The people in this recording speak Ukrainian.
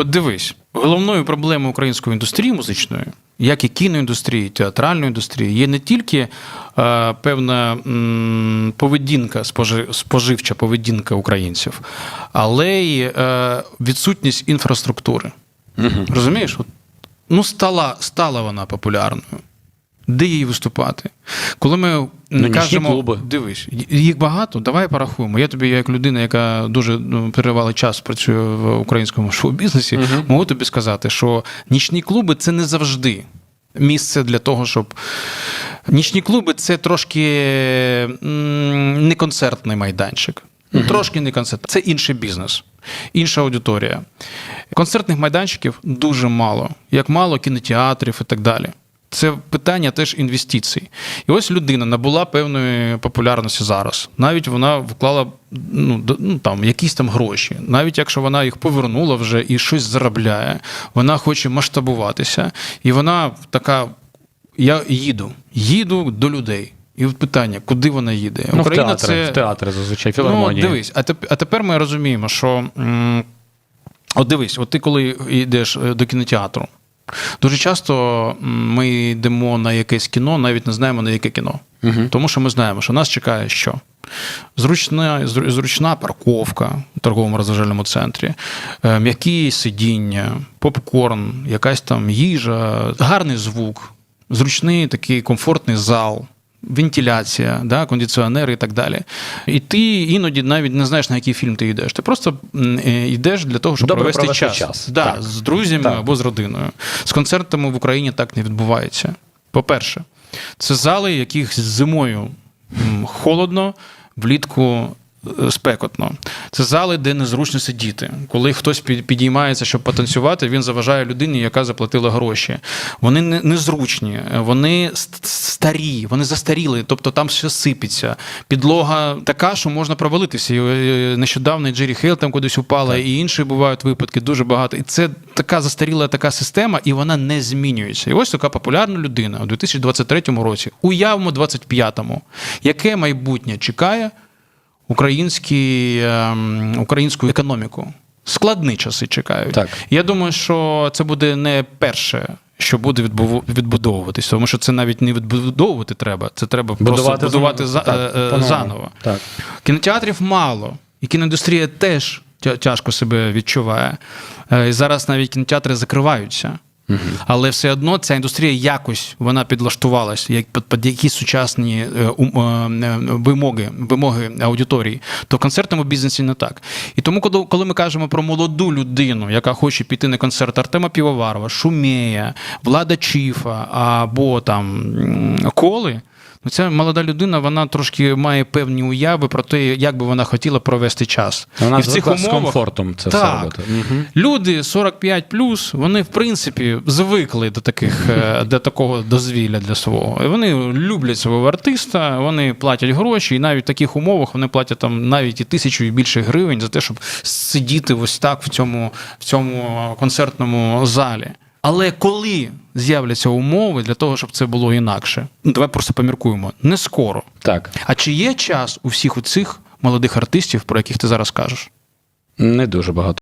От дивись, головною проблемою української індустрії музичної, як і кіноіндустрії, театральної індустрії, є не тільки е, певна м, поведінка, споживча поведінка українців, але й е, відсутність інфраструктури. Розумієш? От, ну, стала, стала вона популярною. Де їй виступати? Коли ми Ну, кажемо, клуби. дивись, їх багато, давай порахуємо. Я тобі, як людина, яка дуже ну, переривалий час працює в українському шоу-бізнесі, можу тобі сказати, що нічні клуби це не завжди місце для того, щоб. Нічні клуби це трошки не концертний майданчик. Ну, Трошки не концерт. Це інший бізнес, інша аудиторія. Концертних майданчиків дуже мало, як мало кінотеатрів і так далі. Це питання теж інвестицій. І ось людина набула певної популярності зараз. Навіть вона вклала ну, ну, там, якісь там гроші. Навіть якщо вона їх повернула вже і щось заробляє, вона хоче масштабуватися. І вона така: я їду, їду до людей. І от питання, куди вона їде? Ну, в театри, в театри зазвичай, філармонії. Ну, дивись, а теп- а тепер ми розуміємо, що от дивись, от ти коли йдеш е, до кінотеатру, дуже часто ми йдемо на якесь кіно, навіть не знаємо на яке кіно. Тому що ми знаємо, що нас чекає що? Зручна, зручна парковка у торговому розважальному центрі, м'які сидіння, попкорн, якась там їжа, гарний звук, зручний такий комфортний зал. Вентиляція, да, кондиціонери і так далі. І ти іноді навіть не знаєш, на який фільм ти йдеш. Ти просто е, йдеш для того, щоб Добре провести, провести час. час. Да, Так. з друзями Так. або з родиною. З концертами в Україні так не відбувається. По-перше, це зали, яких зимою холодно, влітку спекотно. Це зали, де незручно сидіти. Коли хтось під- підіймається, щоб потанцювати, він заважає людині, яка заплатила гроші. Вони не- незручні, вони старі, вони застаріли, тобто там все сипеться. Підлога така, що можна провалитися. Е, Нещодавно Джері Хейл там кудись упала, і інші бувають випадки, дуже багато. І це така застаріла така система, і вона не змінюється. І ось така популярна людина у 2023 році, уявимо 25-му, яке майбутнє чекає український, ем, українську економіку. Складні часи чекають. Так. Я думаю, що це буде не перше. Що буде відбудовуватись, тому що це навіть не відбудовувати треба, це треба Будувати просто будувати заново. за, Так, е, е, заново. Так. Кінотеатрів мало, і кіноіндустрія теж тя- тяжко себе відчуває. Е, І зараз навіть кінотеатри закриваються. Але все одно ця індустрія якось вона підлаштувалась як під, під якісь сучасні е, е, е, вимоги, вимоги аудиторії. То в концертному бізнесі не так. І тому, коли, коли ми кажемо про молоду людину, яка хоче піти на концерт Артема Півоварова, Шумея, Влада Чіфа або там Коли. Ну, ця молода людина, вона трошки має певні уяви про те, як би вона хотіла провести час. Вона і в цих звикла з комфортом це все робити. Мгм. люди 45 вони в принципі звикли до таких е, до такого дозвілля для свого. І Вони люблять свого артиста, вони платять гроші, і навіть в таких умовах вони платять там навіть і тисячу і більше гривень за те, щоб сидіти ось так в цьому, в цьому концертному залі. Але коли з'являться умови для того, щоб це було інакше, ну давай просто поміркуємо. Не скоро. Так. А чи є час у всіх у цих молодих артистів, про яких ти зараз кажеш? Не дуже багато.